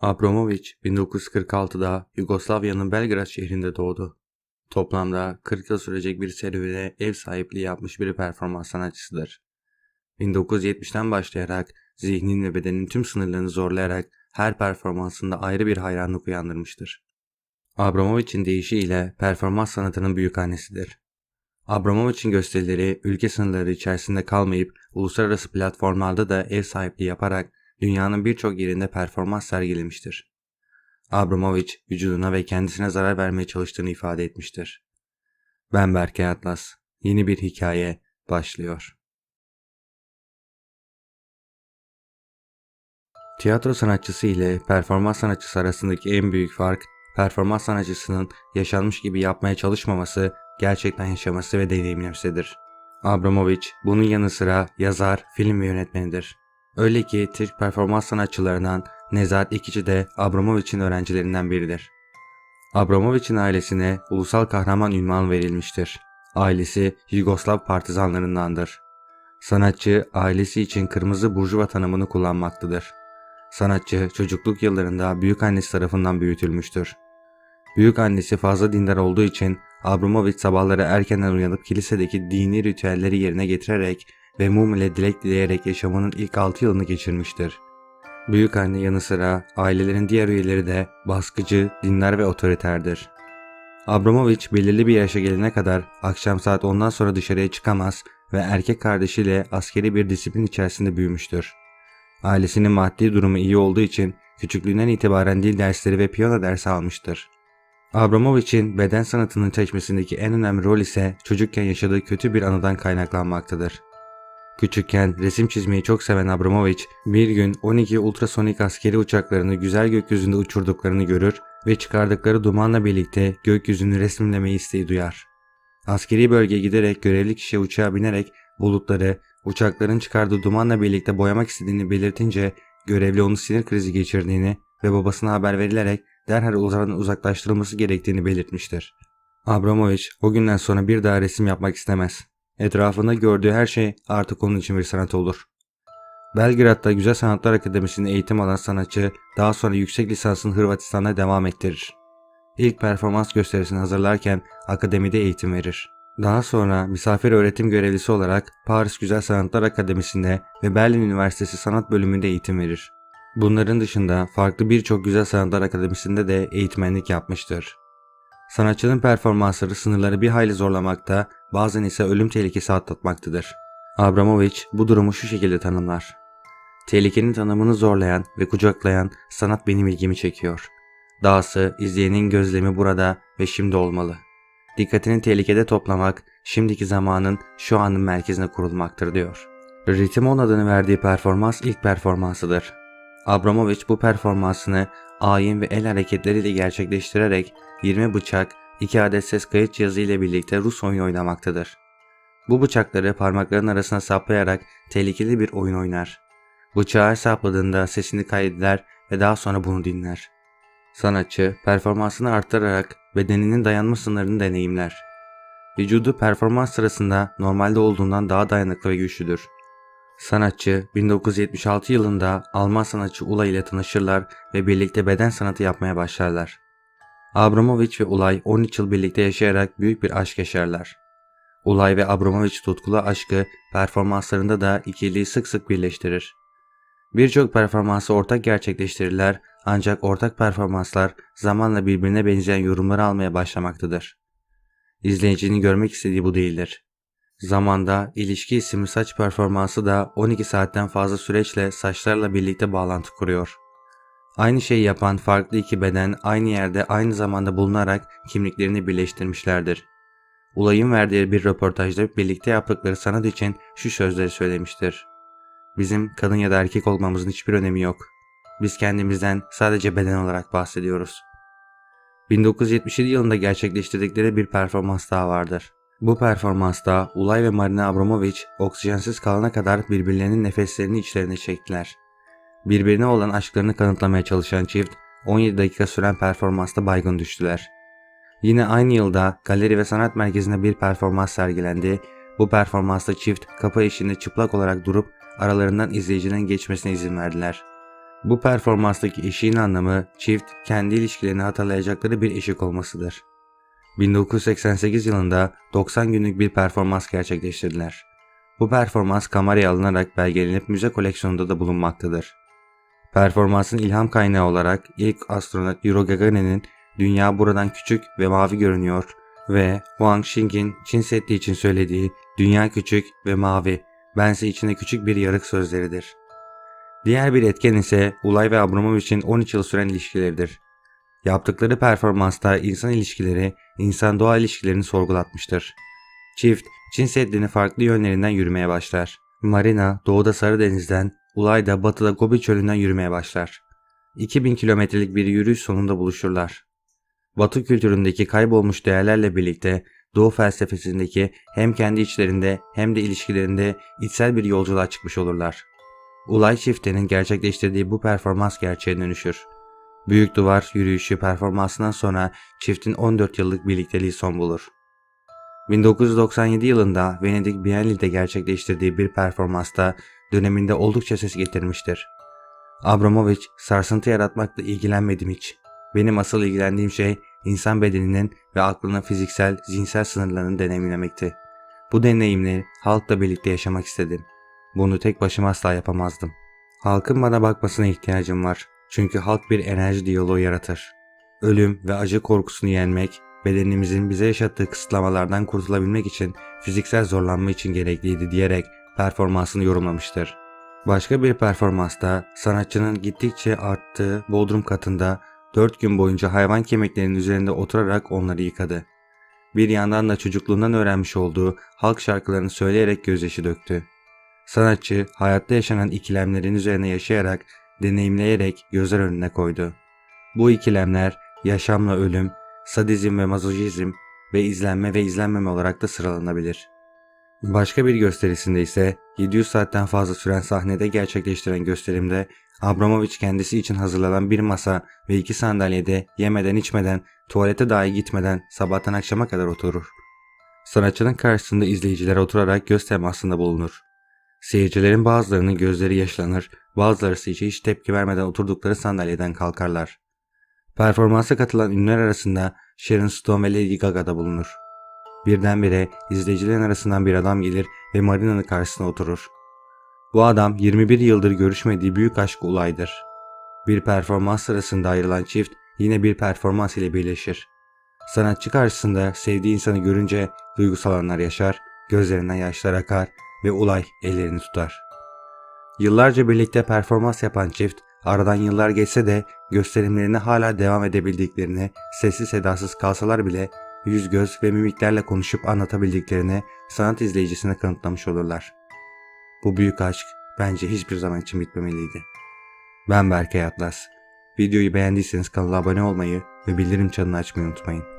Abramovich 1946'da Yugoslavya'nın Belgrad şehrinde doğdu. Toplamda 40 yıl sürecek bir serüvene ev sahipliği yapmış bir performans sanatçısıdır. 1970'ten başlayarak zihnin ve bedenin tüm sınırlarını zorlayarak her performansında ayrı bir hayranlık uyandırmıştır. Abramovich'in deyişiyle performans sanatının büyük annesidir. Abramovich'in gösterileri ülke sınırları içerisinde kalmayıp uluslararası platformlarda da ev sahipliği yaparak dünyanın birçok yerinde performans sergilemiştir. Abramovich vücuduna ve kendisine zarar vermeye çalıştığını ifade etmiştir. Ben Berke Atlas. Yeni bir hikaye başlıyor. Tiyatro sanatçısı ile performans sanatçısı arasındaki en büyük fark, performans sanatçısının yaşanmış gibi yapmaya çalışmaması, gerçekten yaşaması ve deneyimlemesidir. Abramovich bunun yanı sıra yazar, film ve yönetmenidir. Öyle ki Türk performans sanatçılarından Nezahat İkici de Abramovich'in öğrencilerinden biridir. Abramovich'in ailesine ulusal kahraman ünvanı verilmiştir. Ailesi Yugoslav partizanlarındandır. Sanatçı ailesi için kırmızı burjuva tanımını kullanmaktadır. Sanatçı çocukluk yıllarında büyük annesi tarafından büyütülmüştür. Büyük annesi fazla dindar olduğu için Abramovich sabahları erkenden uyanıp kilisedeki dini ritüelleri yerine getirerek ve mum ile dilek dileyerek yaşamının ilk 6 yılını geçirmiştir. Büyük anne yanı sıra ailelerin diğer üyeleri de baskıcı, dindar ve otoriterdir. Abramovich belirli bir yaşa gelene kadar akşam saat 10'dan sonra dışarıya çıkamaz ve erkek kardeşiyle askeri bir disiplin içerisinde büyümüştür. Ailesinin maddi durumu iyi olduğu için küçüklüğünden itibaren dil dersleri ve piyano dersi almıştır. Abramovich'in beden sanatının seçmesindeki en önemli rol ise çocukken yaşadığı kötü bir anıdan kaynaklanmaktadır. Küçükken resim çizmeyi çok seven Abramovich bir gün 12 ultrasonik askeri uçaklarını güzel gökyüzünde uçurduklarını görür ve çıkardıkları dumanla birlikte gökyüzünü resimlemeyi isteği duyar. Askeri bölgeye giderek görevli kişiye uçağa binerek bulutları uçakların çıkardığı dumanla birlikte boyamak istediğini belirtince görevli onu sinir krizi geçirdiğini ve babasına haber verilerek derhal uzaklaştırılması gerektiğini belirtmiştir. Abramovich o günden sonra bir daha resim yapmak istemez. Etrafında gördüğü her şey artık onun için bir sanat olur. Belgrad'da Güzel Sanatlar Akademisi'nde eğitim alan sanatçı daha sonra yüksek lisansını Hırvatistan'da devam ettirir. İlk performans gösterisini hazırlarken akademide eğitim verir. Daha sonra misafir öğretim görevlisi olarak Paris Güzel Sanatlar Akademisi'nde ve Berlin Üniversitesi Sanat Bölümünde eğitim verir. Bunların dışında farklı birçok Güzel Sanatlar Akademisi'nde de eğitmenlik yapmıştır. Sanatçının performansları sınırları bir hayli zorlamakta, bazen ise ölüm tehlikesi atlatmaktadır. Abramovich bu durumu şu şekilde tanımlar. Tehlikenin tanımını zorlayan ve kucaklayan sanat benim ilgimi çekiyor. Dahası izleyenin gözlemi burada ve şimdi olmalı. Dikkatini tehlikede toplamak, şimdiki zamanın şu anın merkezine kurulmaktır diyor. Ritimon adını verdiği performans ilk performansıdır. Abramovich bu performansını ayin ve el hareketleriyle gerçekleştirerek 20 bıçak, 2 adet ses kayıt cihazı ile birlikte Rus oyunu oynamaktadır. Bu bıçakları parmakların arasına saplayarak tehlikeli bir oyun oynar. Bıçağı sapladığında sesini kaydeder ve daha sonra bunu dinler. Sanatçı performansını arttırarak bedeninin dayanma sınırını deneyimler. Vücudu performans sırasında normalde olduğundan daha dayanıklı ve güçlüdür. Sanatçı 1976 yılında Alman sanatçı Ulay ile tanışırlar ve birlikte beden sanatı yapmaya başlarlar. Abramovich ve Ulay 13 yıl birlikte yaşayarak büyük bir aşk yaşarlar. Ulay ve Abramovich tutkulu aşkı performanslarında da ikiliyi sık sık birleştirir. Birçok performansı ortak gerçekleştirirler ancak ortak performanslar zamanla birbirine benzeyen yorumları almaya başlamaktadır. İzleyicinin görmek istediği bu değildir. Zamanda ilişki isimli saç performansı da 12 saatten fazla süreçle saçlarla birlikte bağlantı kuruyor. Aynı şeyi yapan farklı iki beden aynı yerde aynı zamanda bulunarak kimliklerini birleştirmişlerdir. Ulay'ın verdiği bir röportajda birlikte yaptıkları sanat için şu sözleri söylemiştir. Bizim kadın ya da erkek olmamızın hiçbir önemi yok. Biz kendimizden sadece beden olarak bahsediyoruz. 1977 yılında gerçekleştirdikleri bir performans daha vardır. Bu performansta Ulay ve Marina Abramovich oksijensiz kalana kadar birbirlerinin nefeslerini içlerine çektiler. Birbirine olan aşklarını kanıtlamaya çalışan çift 17 dakika süren performansta baygın düştüler. Yine aynı yılda galeri ve sanat merkezinde bir performans sergilendi. Bu performansta çift kapı eşiğinde çıplak olarak durup aralarından izleyicinin geçmesine izin verdiler. Bu performanstaki eşiğin anlamı çift kendi ilişkilerini hatırlayacakları bir eşik olmasıdır. 1988 yılında 90 günlük bir performans gerçekleştirdiler. Bu performans kameraya alınarak belgelenip müze koleksiyonunda da bulunmaktadır. Performansın ilham kaynağı olarak ilk astronot Yuri Gagarin'in dünya buradan küçük ve mavi görünüyor ve Huang Xing'in Çin Seddi için söylediği dünya küçük ve mavi, bense içinde küçük bir yarık sözleridir. Diğer bir etken ise Ulay ve Abramovich'in 13 yıl süren ilişkileridir. Yaptıkları performansta insan ilişkileri, insan doğa ilişkilerini sorgulatmıştır. Çift, Çin Seddi'nin farklı yönlerinden yürümeye başlar. Marina, doğuda Sarıdeniz'den, Ulay da batıda Gobi çölünden yürümeye başlar. 2000 kilometrelik bir yürüyüş sonunda buluşurlar. Batı kültüründeki kaybolmuş değerlerle birlikte Doğu felsefesindeki hem kendi içlerinde hem de ilişkilerinde içsel bir yolculuğa çıkmış olurlar. Ulay çiftinin gerçekleştirdiği bu performans gerçeğe dönüşür. Büyük Duvar yürüyüşü performansından sonra çiftin 14 yıllık birlikteliği son bulur. 1997 yılında Venedik Biennale'de gerçekleştirdiği bir performansta döneminde oldukça ses getirmiştir. Abramovich, sarsıntı yaratmakla ilgilenmedim hiç. Benim asıl ilgilendiğim şey insan bedeninin ve aklının fiziksel, zihinsel sınırlarını deneyimlemekti. Bu deneyimleri halkla birlikte yaşamak istedim. Bunu tek başıma asla yapamazdım. Halkın bana bakmasına ihtiyacım var. Çünkü halk bir enerji diyaloğu yaratır. Ölüm ve acı korkusunu yenmek, bedenimizin bize yaşattığı kısıtlamalardan kurtulabilmek için fiziksel zorlanma için gerekliydi diyerek performansını yorumlamıştır. Başka bir performansta sanatçının gittikçe arttığı bodrum katında 4 gün boyunca hayvan kemiklerinin üzerinde oturarak onları yıkadı. Bir yandan da çocukluğundan öğrenmiş olduğu halk şarkılarını söyleyerek gözyaşı döktü. Sanatçı hayatta yaşanan ikilemlerin üzerine yaşayarak, deneyimleyerek gözler önüne koydu. Bu ikilemler yaşamla ölüm, sadizm ve mazoşizm ve izlenme ve izlenmeme olarak da sıralanabilir. Başka bir gösterisinde ise 700 saatten fazla süren sahnede gerçekleştiren gösterimde Abramovich kendisi için hazırlanan bir masa ve iki sandalyede yemeden içmeden, tuvalete dahi gitmeden sabahtan akşama kadar oturur. Sanatçının karşısında izleyiciler oturarak göz temasında bulunur. Seyircilerin bazılarının gözleri yaşlanır, bazıları ise hiç tepki vermeden oturdukları sandalyeden kalkarlar. Performansa katılan ünlüler arasında Sharon Stone ve Lady Gaga da bulunur. Birdenbire izleyicilerin arasından bir adam gelir ve Marina'nın karşısına oturur. Bu adam 21 yıldır görüşmediği büyük aşk Ulay'dır. Bir performans sırasında ayrılan çift yine bir performans ile birleşir. Sanatçı karşısında sevdiği insanı görünce duygusal anlar yaşar, gözlerinden yaşlar akar ve Ulay ellerini tutar. Yıllarca birlikte performans yapan çift aradan yıllar geçse de gösterimlerine hala devam edebildiklerini, sessiz sedasız kalsalar bile yüz göz ve mimiklerle konuşup anlatabildiklerini sanat izleyicisine kanıtlamış olurlar. Bu büyük aşk bence hiçbir zaman için bitmemeliydi. Ben Berkay Atlas. Videoyu beğendiyseniz kanala abone olmayı ve bildirim çanını açmayı unutmayın.